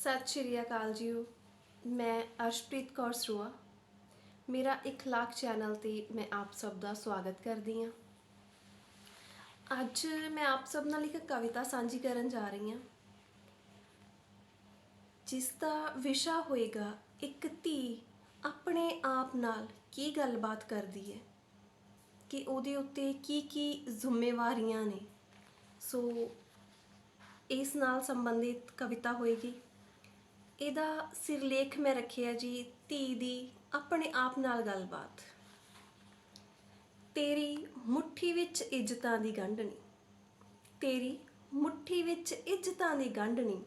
ਸਤਿ ਸ਼੍ਰੀ ਅਕਾਲ ਜੀਓ ਮੈਂ ਅਰਸ਼ਪ੍ਰੀਤ ਕੌਰ ਸਰੂਆ। ਮੇਰਾ ਇਖਲਾਕ ਚੈਨਲ ਤੇ ਮੈਂ ਆਪ ਸਭ ਦਾ ਸਵਾਗਤ ਕਰਦੀ ਹਾਂ। ਅੱਜ ਮੈਂ ਆਪ ਸਭ ਨਾਲ ਇੱਕ ਕਵਿਤਾ ਸਾਂਝੀ ਕਰਨ ਜਾ ਰਹੀ ਹਾਂ। ਜਿਸ ਦਾ ਵਿਸ਼ਾ ਹੋਏਗਾ, ਇੱਕ ਧੀ ਆਪਣੇ ਆਪ ਨਾਲ ਕੀ ਗੱਲਬਾਤ ਕਰਦੀ ਹੈ? ਕਿ ਉਹਦੇ ਉੱਤੇ ਕੀ ਕੀ ਜ਼ਿੰਮੇਵਾਰੀਆਂ ਨੇ? ਸੋ, ਇਸ ਨਾਲ ਸੰਬੰਧਿਤ ਕਵਿਤਾ ਹੋਏਗੀ। ਇਹਦਾ ਸਿਰਲੇਖ ਮੈਂ ਰੱਖਿਆ ਜੀ ਧੀ ਦੀ ਆਪਣੇ ਆਪ ਨਾਲ ਗੱਲਬਾਤ। ਤੇਰੀ ਮੁੱਠੀ ਵਿੱਚ ਇੱਜ਼ਤਾਂ ਦੀ ਗੰਢਣੀ, ਤੇਰੀ ਮੁੱਠੀ ਵਿੱਚ ਇੱਜ਼ਤਾਂ ਦੀ ਗੰਢਣੀ,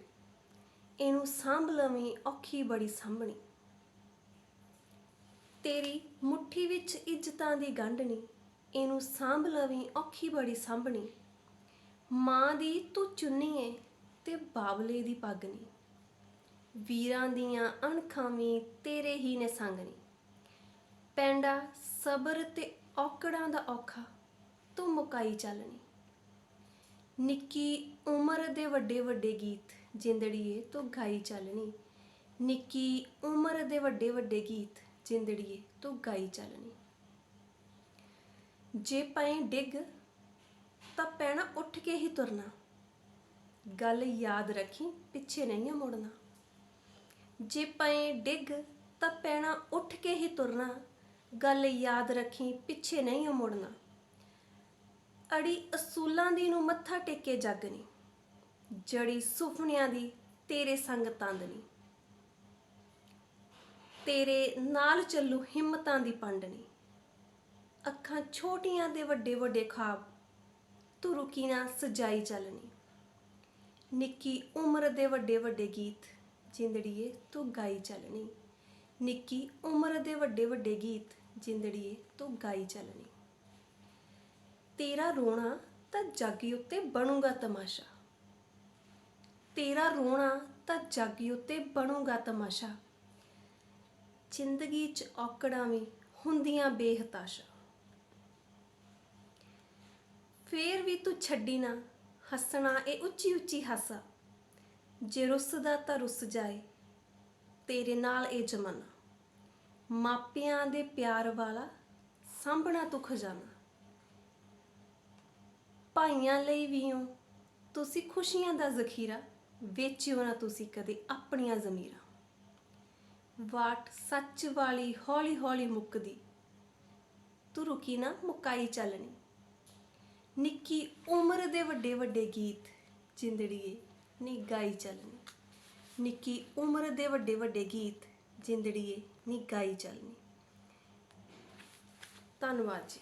ਇਹਨੂੰ ਸਾਂਭ ਲਵੀਂ ਔਖੀ ਬੜੀ ਸਾਂਭਣੀ। ਤੇਰੀ ਮੁੱਠੀ ਵਿੱਚ ਇੱਜ਼ਤਾਂ ਦੀ ਗੰਢਣੀ, ਇਹਨੂੰ ਸਾਂਭ ਲਵੀਂ ਔਖੀ ਬੜੀ ਸਾਂਭਣੀ। ਮਾਂ ਦੀ ਤੂੰ ਚੁੰਨੀ ਏ ਤੇ ਬਾਬਲੇ ਦੀ ਪੱਗ ਨਹੀਂ ਵੀਰਾਂ ਦੀਆਂ ਅਣਖਾਂ ਵੀ ਤੇਰੇ ਹੀ ਨੇ ਸੰਗਣੀ ਪੈਂਡਾ ਸਬਰ ਤੇ ਔਕੜਾਂ ਦਾ ਔਖਾ, ਤੂੰ ਮੁਕਾਈ ਚੱਲਣੀ। ਨਿੱਕੀ ਉਮਰ ਦੇ ਵੱਡੇ ਵੱਡੇ ਗੀਤ ਜਿੰਦੜੀਏ ਤੂੰ ਗਾਈ ਚੱਲਣੀ। ਨਿੱਕੀ ਉਮਰ ਦੇ ਵੱਡੇ ਵੱਡੇ ਗੀਤ ਜਿੰਦੜੀਏ ਤੂੰ ਗਾਈ ਚੱਲਣੀ। ਜੇ ਪਏ ਡਿੱਗ, ਤਾਂ ਪੈਣਾ ਉੱਠ ਕੇ ਹੀ ਤੁਰਨਾ। ਗੱਲ ਯਾਦ ਰੱਖੀ ਪਿੱਛੇ ਨਹੀਂ ਮੁੜਨਾ। ਜੇ ਪਏ ਡਿੱਗ ਤਾਂ ਪੈਣਾ ਉੱਠ ਕੇ ਹੀ ਤੁਰਨਾ। ਗੱਲ ਯਾਦ ਰੱਖੀ ਪਿੱਛੇ ਨਹੀਂ ਮੁੜਨਾ। ਅੜੀ ਅਸੂਲਾਂ ਦੀ ਨੂੰ ਮੱਥਾ ਟੇਕੇ ਜਗਨੀ। ਜੜੀ ਸੁਪਨਿਆਂ ਦੀ ਤੇਰੇ ਸੰਗ ਤੰਦਨੀ। ਤੇਰੇ ਨਾਲ ਚੱਲੂ ਹਿੰਮਤਾਂ ਦੀ ਪੰਡਣੀ ਅੱਖਾਂ ਛੋਟੀਆਂ ਦੇ ਵੱਡੇ ਵੱਡੇ ਖਾਬ ਤੂੰ ਰੁਕੀ ਨਾ ਸਜਾਈ ਚੱਲਣੀ ਨਿੱਕੀ ਉਮਰ ਦੇ ਵੱਡੇ ਵੱਡੇ ਗੀਤ ਜਿੰਦੜੀਏ ਤੂੰ ਗਾਈ ਚੱਲਣੀ। ਨਿੱਕੀ ਉਮਰ ਦੇ ਵੱਡੇ ਵੱਡੇ ਗੀਤ ਜਿੰਦੜੀਏ ਤੂੰ ਗਾਈ ਚੱਲਣੀ। ਤੇਰਾ ਰੋਣਾ ਤਾਂ ਜੱਗ ਉੱਤੇ ਬਣੂਗਾ ਤਮਾਸ਼ਾ। ਤੇਰਾ ਰੋਣਾ ਤਾਂ ਜੱਗ ਉੱਤੇ ਬਣੂਗਾ ਤਮਾਸ਼ਾ। ਜ਼ਿੰਦਗੀ 'ਚ ਔਕੜਾਂ ਵੀ ਹੁੰਦੀਆਂ ਬੇਹਤਾਸ਼ਾ। ਫੇਰ ਵੀ ਤੂੰ ਛੱਡੀ ਨਾ, ਹੱਸਣਾ ਇਹ ਉੱਚੀ ਉੱਚੀ ਹੱਸਾ। ਜੇ ਰੁੱਸਦਾ ਤਾਂ ਰੁੱਸ ਜਾਏ, ਤੇਰੇ ਨਾਲ ਇਹ ਜਮਾਨਾ। ਮਾਪਿਆਂ ਦੇ ਪਿਆਰ ਵਾਲਾ ਸਾਂਭਣਾ ਤੂੰ ਖਜ਼ਾਨਾ ਭਾਈਆਂ ਲਈ ਵੀ ਹੋ ਤੁਸੀਂ ਖੁਸ਼ੀਆਂ ਦਾ ਜ਼ਖੀਰਾ, ਵੇਚਿਓ ਨਾ ਤੁਸੀਂ ਕਦੇ ਆਪਣੀਆਂ ਜ਼ਮੀਰਾਂ। ਵਾਟ ਸੱਚ ਵਾਲੀ ਹੌਲੀ ਹੌਲੀ ਮੁੱਕਦੀ, ਤੂੰ ਰੁਕੀ ਨਾ ਮੁਕਾਈ ਚੱਲਣੀ। ਨਿੱਕੀ ਉਮਰ ਦੇ ਵੱਡੇ ਵੱਡੇ ਗੀਤ ਜਿੰਦੜੀਏ ਨੀ ਗਾਈ ਚੱਲਣੀ। ਨਿੱਕੀ ਉਮਰ ਦੇ ਵੱਡੇ ਵੱਡੇ ਗੀਤ ਜਿੰਦੜੀਏ ਨੀ ਗਾਈ ਚੱਲਣੀ। ਧੰਨਵਾਦ ਜੀ।